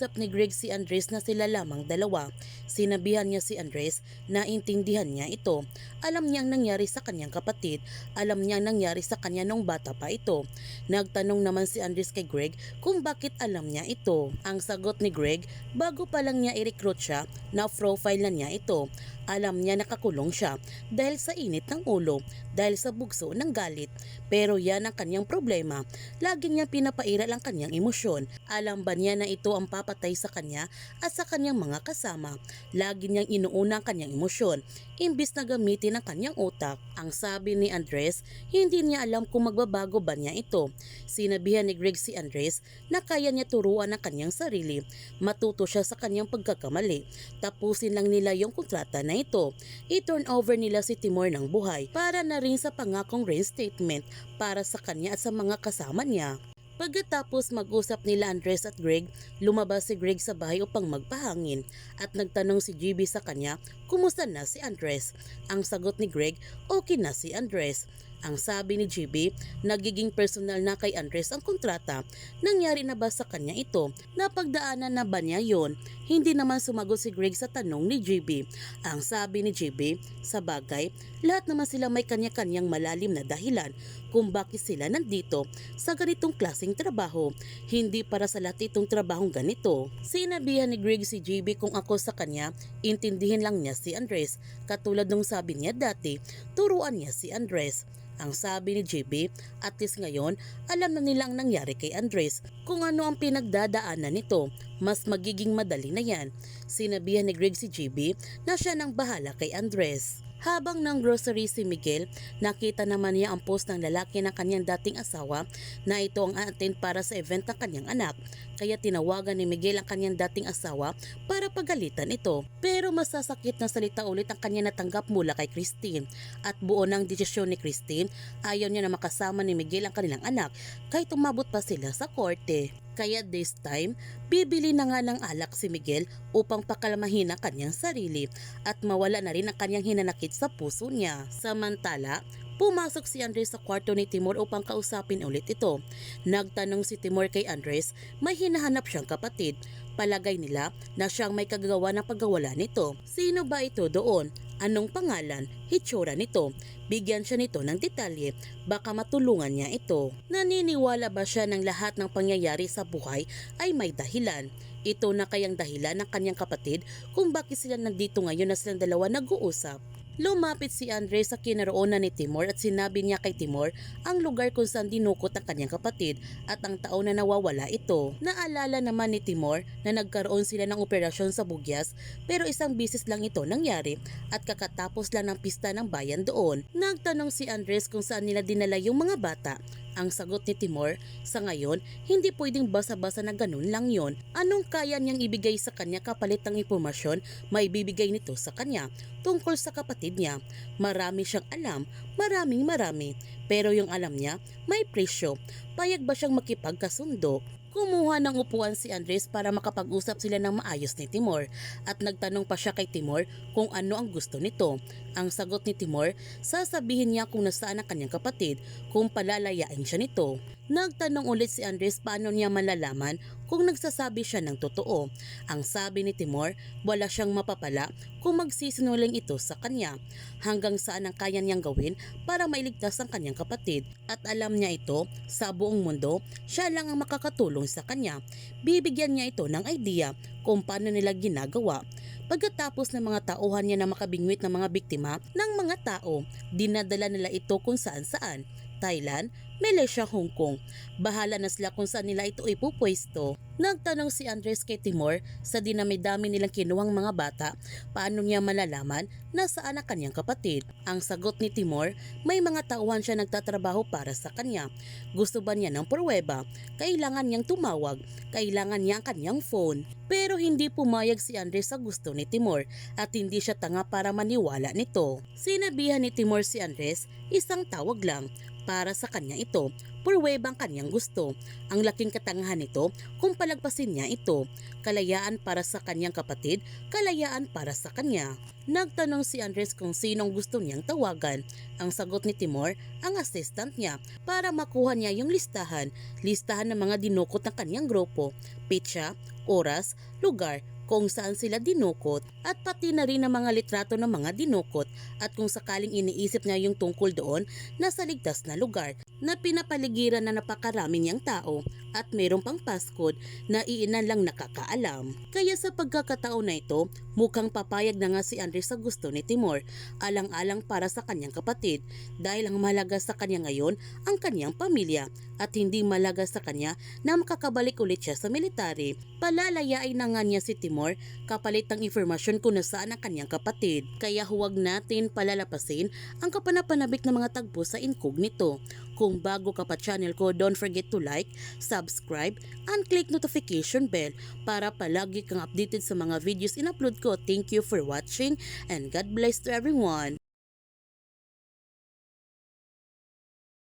Kinausap ni Greg si Andres na sila lamang dalawa. Sinabihan niya si Andres na intindihan niya ito. Alam niya ang nangyari sa kanyang kapatid. Alam niya ang nangyari sa kanya nung bata pa ito. Nagtanong naman si Andres kay Greg kung bakit alam niya ito. Ang sagot ni Greg, bago pa lang niya i-recruit siya, na profile na niya ito. Alam niya nakakulong siya dahil sa init ng ulo, dahil sa bugso ng galit. Pero yan ang kanyang problema. Lagi niya pinapairal ang kanyang emosyon. Alam ba niya na ito ang papatay sa kanya at sa kanyang mga kasama. Lagi niyang inuuna ang kanyang emosyon, imbis na gamitin ang kanyang utak. Ang sabi ni Andres, hindi niya alam kung magbabago ba niya ito. Sinabihan ni Greg si Andres na kaya niya turuan ang kanyang sarili. Matuto siya sa kanyang pagkakamali. Tapusin lang nila yung kontrata na ito. I-turn over nila si Timor ng buhay para na rin sa pangakong reinstatement para sa kanya at sa mga kasama niya. Pagkatapos mag-usap nila Andres at Greg, lumabas si Greg sa bahay upang magpahangin at nagtanong si GB sa kanya kumusta na si Andres. Ang sagot ni Greg, okay na si Andres. Ang sabi ni GB, nagiging personal na kay Andres ang kontrata. Nangyari na ba sa kanya ito? Napagdaanan na ba niya yon? Hindi naman sumagot si Greg sa tanong ni GB. Ang sabi ni GB, sa bagay, lahat naman sila may kanya-kanyang malalim na dahilan kung bakit sila nandito sa ganitong klaseng trabaho. Hindi para sa lahat itong trabahong ganito. Sinabihan ni Greg si GB kung ako sa kanya, intindihin lang niya si Andres. Katulad nung sabi niya dati, turuan niya si Andres. Ang sabi ni JB, at least ngayon, alam na nilang nangyari kay Andres kung ano ang pinagdadaanan nito. Mas magiging madali na yan. Sinabihan ni Greg si JB na siya nang bahala kay Andres. Habang ng grocery si Miguel, nakita naman niya ang post ng lalaki ng kanyang dating asawa na ito ang attend para sa event ng kanyang anak. Kaya tinawagan ni Miguel ang kanyang dating asawa para pagalitan ito. Pero masasakit na salita ulit ang kanya natanggap mula kay Christine. At buo ng desisyon ni Christine, ayaw niya na makasama ni Miguel ang kanilang anak kahit umabot pa sila sa korte. Kaya this time, bibili na nga ng alak si Miguel upang pakalmahin ang kanyang sarili at mawala na rin ang kanyang hinanakit sa puso niya. Samantala, Pumasok si Andres sa kwarto ni Timor upang kausapin ulit ito. Nagtanong si Timor kay Andres, may hinahanap siyang kapatid. Palagay nila na siyang may kagagawa ng pagkawala nito. Sino ba ito doon? Anong pangalan? Hitsura nito? Bigyan siya nito ng detalye. Baka matulungan niya ito. Naniniwala ba siya ng lahat ng pangyayari sa buhay ay may dahilan? Ito na kayang dahilan ng kanyang kapatid kung bakit sila nandito ngayon na silang dalawa nag-uusap. Lumapit si Andre sa kinaroonan ni Timor at sinabi niya kay Timor ang lugar kung saan dinukot ang kanyang kapatid at ang taon na nawawala ito. Naalala naman ni Timor na nagkaroon sila ng operasyon sa Bugyas pero isang bisis lang ito nangyari at kakatapos lang ng pista ng bayan doon. Nagtanong si Andres kung saan nila dinala yung mga bata ang sagot ni Timor, sa ngayon, hindi pwedeng basa-basa na ganun lang yon. Anong kaya niyang ibigay sa kanya kapalit ng impormasyon may bibigay nito sa kanya tungkol sa kapatid niya? Marami siyang alam, maraming marami. Pero yung alam niya, may presyo. Payag ba siyang makipagkasundo? Kumuha ng upuan si Andres para makapag-usap sila ng maayos ni Timor at nagtanong pa siya kay Timor kung ano ang gusto nito. Ang sagot ni Timor, sasabihin niya kung nasaan ang kanyang kapatid kung palalayain siya nito. Nagtanong ulit si Andres paano niya malalaman kung nagsasabi siya ng totoo. Ang sabi ni Timor, wala siyang mapapala kung magsisinungaling ito sa kanya. Hanggang saan ang kaya niyang gawin para mailigtas ang kanyang kapatid. At alam niya ito, sa buong mundo, siya lang ang makakatulong sa kanya. Bibigyan niya ito ng idea kung paano nila ginagawa. Pagkatapos ng mga tauhan niya na makabingwit ng mga biktima ng mga tao, dinadala nila ito kung saan saan. Thailand, Malaysia, Hong Kong. Bahala na sila kung saan nila ito ipupwesto. Nagtanong si Andres kay Timor sa dinami-dami nilang kinuhang mga bata paano niya malalaman na saan ang kanyang kapatid. Ang sagot ni Timor, may mga tauhan siya nagtatrabaho para sa kanya. Gusto ba niya ng pruweba? Kailangan niyang tumawag. Kailangan niya ang kanyang phone. Pero hindi pumayag si Andres sa gusto ni Timor at hindi siya tanga para maniwala nito. Sinabihan ni Timor si Andres, isang tawag lang para sa kanya ito. purwebang kanyang gusto. Ang laking katangahan nito kung palagpasin niya ito. Kalayaan para sa kanyang kapatid, kalayaan para sa kanya. Nagtanong si Andres kung sinong gusto niyang tawagan. Ang sagot ni Timor, ang assistant niya, para makuha niya yung listahan. Listahan ng mga dinukot ng kanyang grupo, pitsa, oras, lugar, kung saan sila dinukot at pati na rin ang mga litrato ng mga dinukot at kung sakaling iniisip niya yung tungkol doon nasa ligtas na lugar na pinapaligiran na napakarami niyang tao at mayroong pang passcode na iinan lang nakakaalam. Kaya sa pagkakataon na ito, mukhang papayag na nga si Andres sa gusto ni Timor, alang-alang para sa kanyang kapatid dahil ang mahalaga sa kanya ngayon ang kanyang pamilya at hindi malaga sa kanya na makakabalik ulit siya sa military. Palalayain na nga niya si Timor kapalit ng informasyon kung nasaan ang kanyang kapatid. Kaya huwag natin palalapasin ang kapanapanabik na mga tagpo sa incognito. Kung bago ka pa channel ko, don't forget to like, subscribe, and click notification bell para palagi kang updated sa mga videos in-upload ko. Thank you for watching and God bless to everyone.